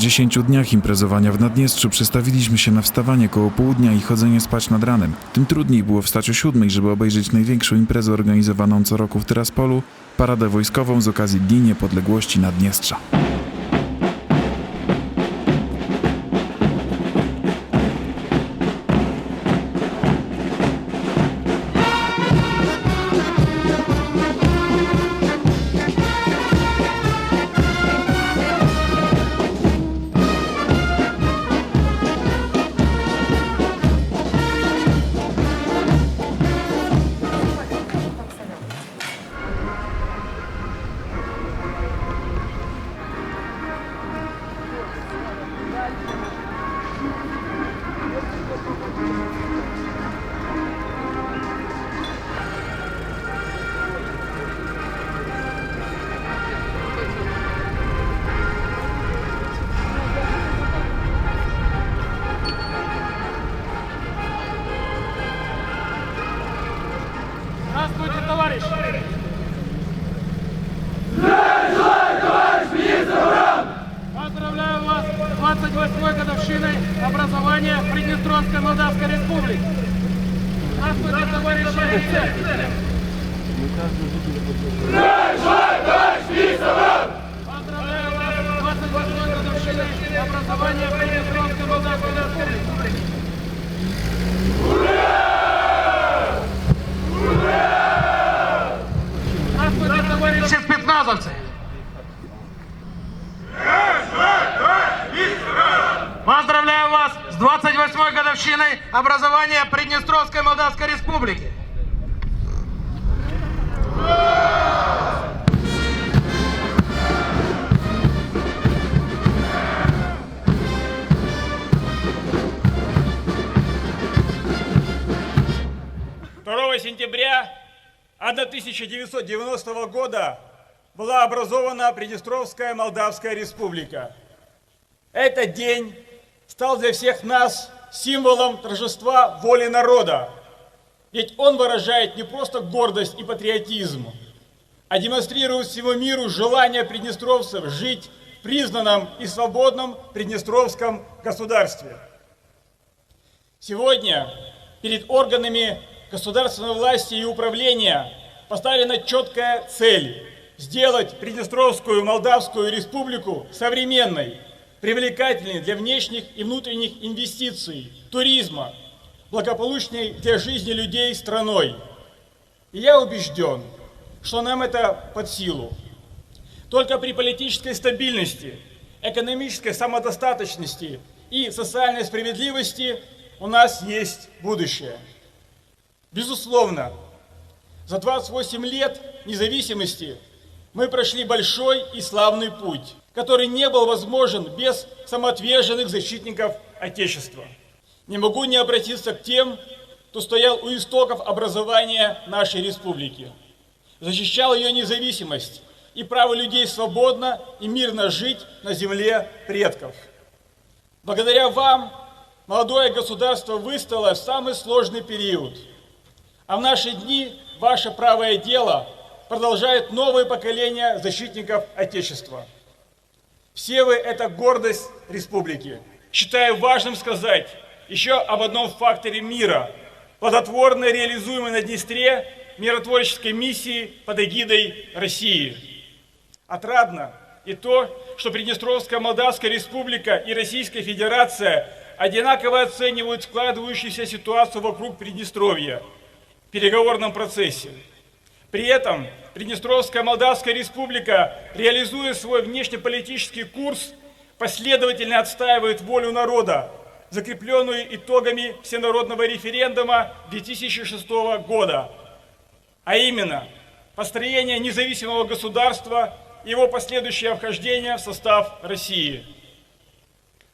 10 dniach imprezowania w Naddniestrzu przestawiliśmy się na wstawanie koło południa i chodzenie spać nad ranem. Tym trudniej było wstać o siódmej, żeby obejrzeć największą imprezę organizowaną co roku w Tyraspolu, paradę wojskową z okazji Dni Niepodległości Naddniestrza. Образования Приднестровской Молдавской Республики. Здравствуйте, товарищи офицеры! Поздравляю вас с 28-й годовщиной образования Приднестровской Молдавской Республики. Здравствуйте, товарищи спецназовцы! Поздравляю вас с 28-й годовщиной образования Приднестровской Молдавской Республики! Сентября 1990 года была образована Приднестровская Молдавская Республика. Этот день стал для всех нас символом торжества воли народа. Ведь он выражает не просто гордость и патриотизм, а демонстрирует всему миру желание приднестровцев жить в признанном и свободном Приднестровском государстве. Сегодня перед органами государственной власти и управления поставлена четкая цель – сделать Приднестровскую Молдавскую республику современной, привлекательной для внешних и внутренних инвестиций, туризма, благополучной для жизни людей страной. И я убежден, что нам это под силу. Только при политической стабильности, экономической самодостаточности и социальной справедливости у нас есть будущее. Безусловно, за 28 лет независимости мы прошли большой и славный путь, который не был возможен без самоотверженных защитников Отечества. Не могу не обратиться к тем, кто стоял у истоков образования нашей республики, защищал ее независимость и право людей свободно и мирно жить на земле предков. Благодаря вам молодое государство выстояло в самый сложный период. А в наши дни ваше правое дело продолжает новые поколения защитников Отечества. Все вы – это гордость республики. Считаю важным сказать еще об одном факторе мира, плодотворно реализуемой на Днестре миротворческой миссии под эгидой России. Отрадно и то, что Приднестровская Молдавская Республика и Российская Федерация одинаково оценивают складывающуюся ситуацию вокруг Приднестровья в переговорном процессе. При этом Приднестровская Молдавская Республика, реализуя свой внешнеполитический курс, последовательно отстаивает волю народа, закрепленную итогами всенародного референдума 2006 года, а именно построение независимого государства и его последующее вхождение в состав России.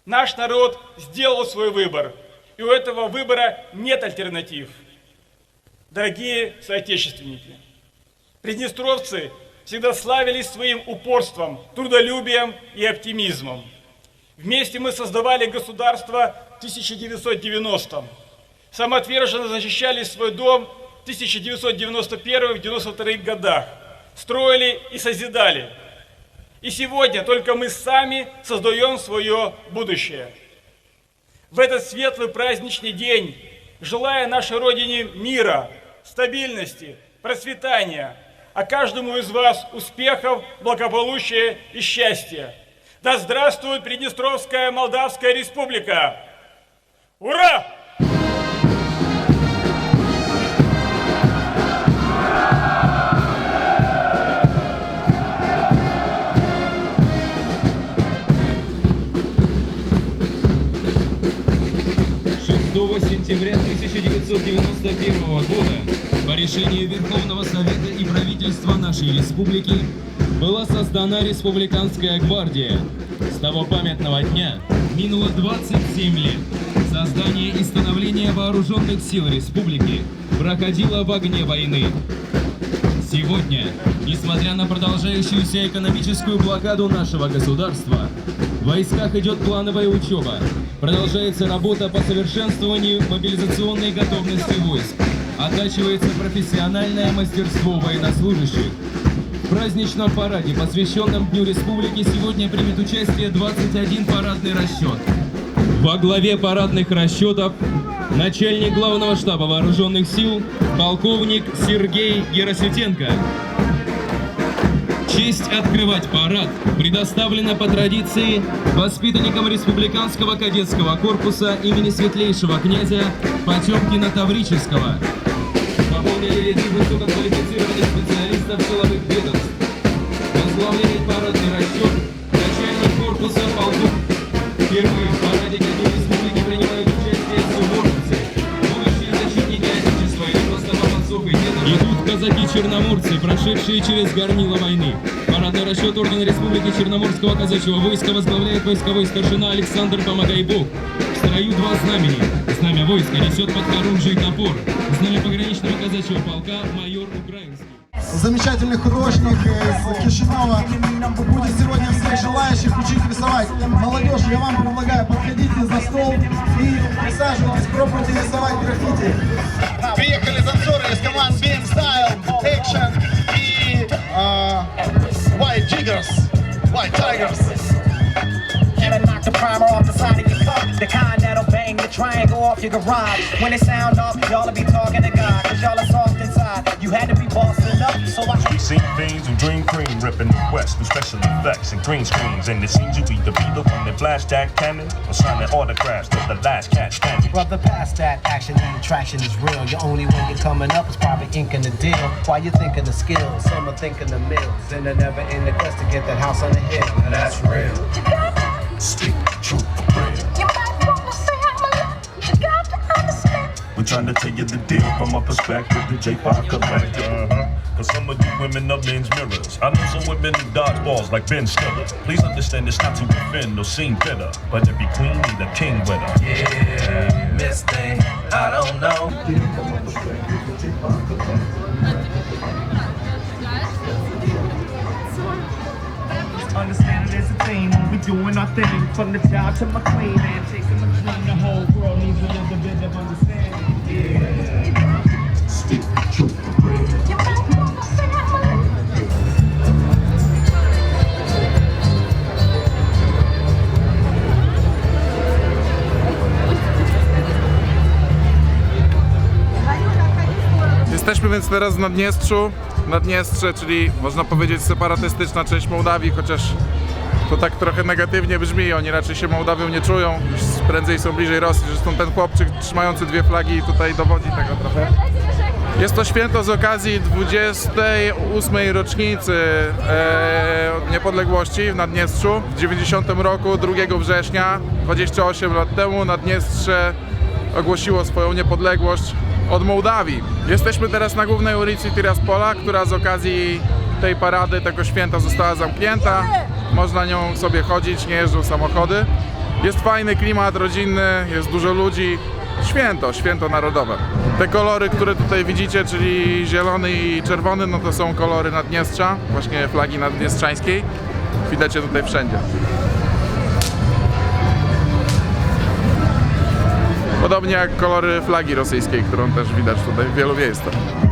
Наш народ сделал свой выбор, и у этого выбора нет альтернатив. Дорогие соотечественники, приднестровцы всегда славились своим упорством, трудолюбием и оптимизмом. Вместе мы создавали государство в 1990-м. Самоотверженно защищали свой дом в 1991-1992 годах. Строили и созидали. И сегодня только мы сами создаем свое будущее. В этот светлый праздничный день, желая нашей Родине мира, стабильности, процветания, а каждому из вас успехов, благополучия и счастья. Да здравствует Приднестровская Молдавская Республика! Ура! сентября 1991 года по решению Верховного нашей республики была создана Республиканская гвардия. С того памятного дня минуло 27 лет. Создание и становление вооруженных сил республики проходило в огне войны. Сегодня, несмотря на продолжающуюся экономическую блокаду нашего государства, в войсках идет плановая учеба, продолжается работа по совершенствованию мобилизационной готовности войск, оттачивается профессиональное мастерство военнослужащих. В праздничном параде, посвященном Дню Республики, сегодня примет участие 21 парадный расчет. Во главе парадных расчетов начальник главного штаба вооруженных сил полковник Сергей Герасютенко. Честь открывать парад предоставлена по традиции воспитанникам Республиканского кадетского корпуса имени светлейшего князя Потемкина Таврического. Ряды высококвалифицированных специалистов силовых ведомств. Возглавляет парадный расчет начальник корпуса полковник. Впервые в параде Дня Республики принимают участие суворовцы, будущие защитники Отечества и просто. Идут казаки-черноморцы, прошедшие через горнило войны. Парадный расчет Ордена Республики Черноморского казачьего войска возглавляет войсковой старшина Александр Помогай. Строю два знамени. Знамя войска несет под оружие топор. Знамя пограничного казачьего полка майор Украинский. замечательный художник из Кишинева будет сегодня всех желающих учить рисовать. Молодежь, я вам предлагаю, подходите за стол и присаживайтесь, пробуйте рисовать граффити. Приехали танцоры из команд Beam Style, Action и э, White Jiggers, White Tigers. Gotta knock the primer off the side of. The kind that'll bang the triangle off your garage. When they sound off, y'all'll be talking to God. Cause y'all are soft inside. You had to be bossing up, so I We see things and dream cream ripping the west with special effects and green screens. And it seems you either be the one that flash that cannon or signing autographs to the last cat standing. Brother, past that action and attraction is real. Your only way you're coming up is probably inking the deal. While you're thinking the skills, some are thinking the mills. And they're never in the quest to get that house on the hill. And that's real. Speak the truth for real. Understand. We're trying to tell you the deal from a perspective, the J-Pop collective. Uh-huh. Cause some of you women are men's mirrors. I know some women who dodge balls like Ben Stiller. Please understand it's not to offend or seem bitter. But every queen need a king with her. Yeah, Miss Thing, I don't know. Understand it as a team when we doing our thing From the job to my queen man Taking the dream The whole więc teraz w Naddniestrzu. Naddniestrze, czyli można powiedzieć separatystyczna część Mołdawii, chociaż to tak trochę negatywnie brzmi. Oni raczej się Mołdawią nie czują, już prędzej są bliżej Rosji. Zresztą ten chłopczyk trzymający dwie flagi tutaj dowodzi tego trochę. Jest to święto z okazji 28. rocznicy e, niepodległości w Naddniestrzu. W 90 roku, 2 września, 28 lat temu, Naddniestrze ogłosiło swoją niepodległość od Mołdawii. Jesteśmy teraz na głównej ulicy Tiraspola, która z okazji tej parady, tego święta została zamknięta. Można nią sobie chodzić, nie jeżdżą samochody. Jest fajny klimat rodzinny, jest dużo ludzi. Święto, święto narodowe. Te kolory, które tutaj widzicie, czyli zielony i czerwony, no to są kolory Naddniestrza, właśnie flagi naddniestrzańskiej. Widać je tutaj wszędzie. Podobnie jak kolory flagi rosyjskiej, którą też widać tutaj w wielu miejscach.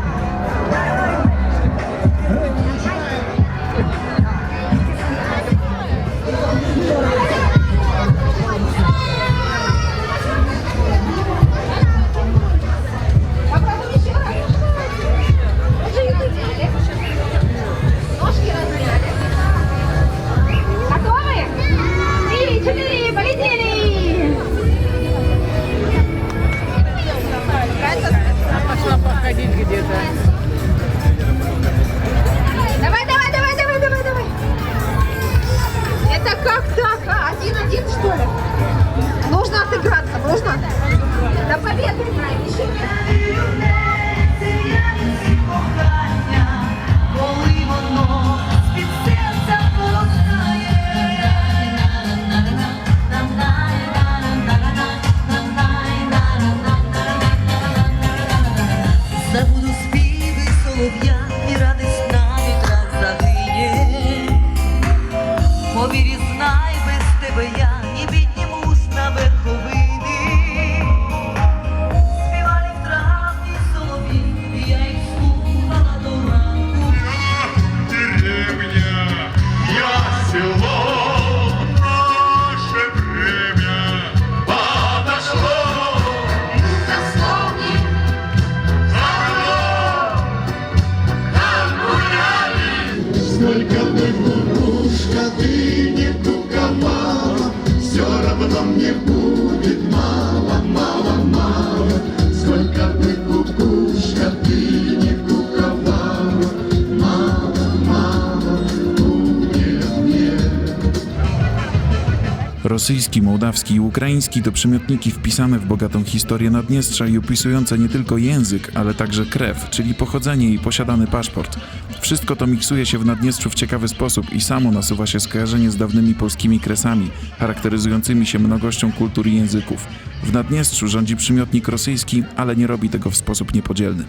забуду. Rosyjski, mołdawski i ukraiński to przymiotniki wpisane w bogatą historię Naddniestrza i opisujące nie tylko język, ale także krew, czyli pochodzenie i posiadany paszport. Wszystko to miksuje się w Naddniestrzu w ciekawy sposób i samo nasuwa się skojarzenie z dawnymi polskimi kresami, charakteryzującymi się mnogością kultur i języków. W Naddniestrzu rządzi przymiotnik rosyjski, ale nie robi tego w sposób niepodzielny.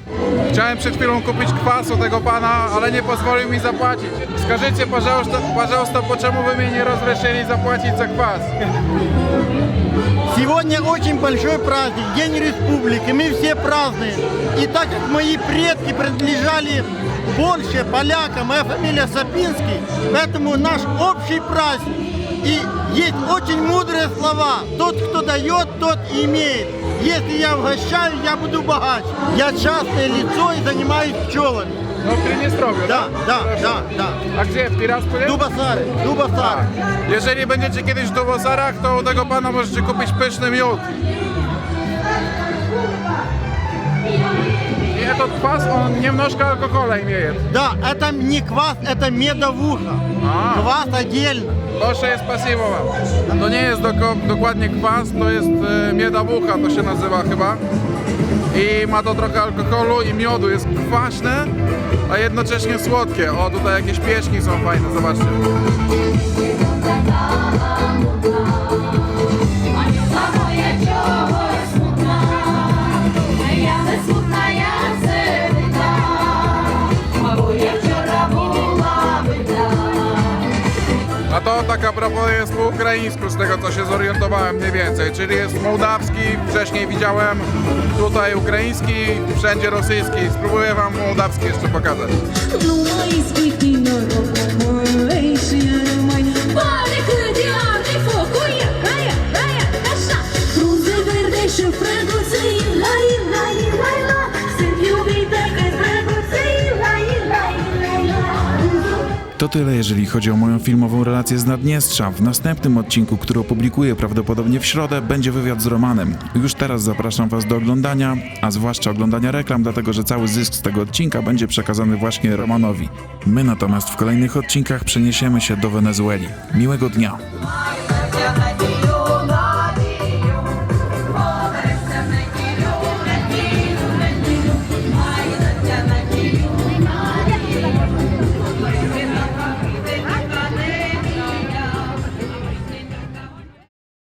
Chciałem przed chwilą kupić kwas u tego pana, ale nie pozwolił mi zapłacić. Скажите, пожалуйста, пожалуйста, почему вы мне не разрешили заплатить за квас? Сегодня очень большой праздник, День Республики, мы все празднуем. И так как мои предки принадлежали Польше, полякам, моя фамилия Сапинский, поэтому наш общий праздник. И есть очень мудрые слова. Тот, кто дает, тот имеет. Если я угощаю, я буду богаче. Я частное лицо и занимаюсь пчелами. No w Prydniestrowiu, Да, да, да, да. A gdzie? W Tirasполе? Дубасары, Дубасары. Jeżeli będziecie kiedyś w Dubosarach, to u tego pana możecie kupić pyszny miód. И этот квас, он немножко алкоголя имеет. Да, это не квас, это медовуха. А. Квас отдельно. Osze jest pasiwowa. To nie jest doko, dokładnie kwas, to jest e, mieda to się nazywa chyba. I ma to trochę alkoholu i miodu. Jest kwaśne, a jednocześnie słodkie. O, tutaj jakieś pieśni są fajne, zobaczcie. Anioła propos jest po ukraińsku, z tego co się zorientowałem mniej więcej. Czyli jest mołdawski, wcześniej widziałem tutaj ukraiński, wszędzie rosyjski. Spróbuję wam mołdawski jeszcze pokazać. Ну, мої tyle, jeżeli chodzi o moją filmową relację z Naddniestrza. W następnym odcinku, który opublikuję prawdopodobnie w środę, będzie wywiad z Romanem. Już teraz zapraszam Was do oglądania, a zwłaszcza oglądania reklam, dlatego że cały zysk z tego odcinka będzie przekazany właśnie Romanowi. My natomiast w kolejnych odcinkach przeniesiemy się do Wenezueli. Miłego dnia!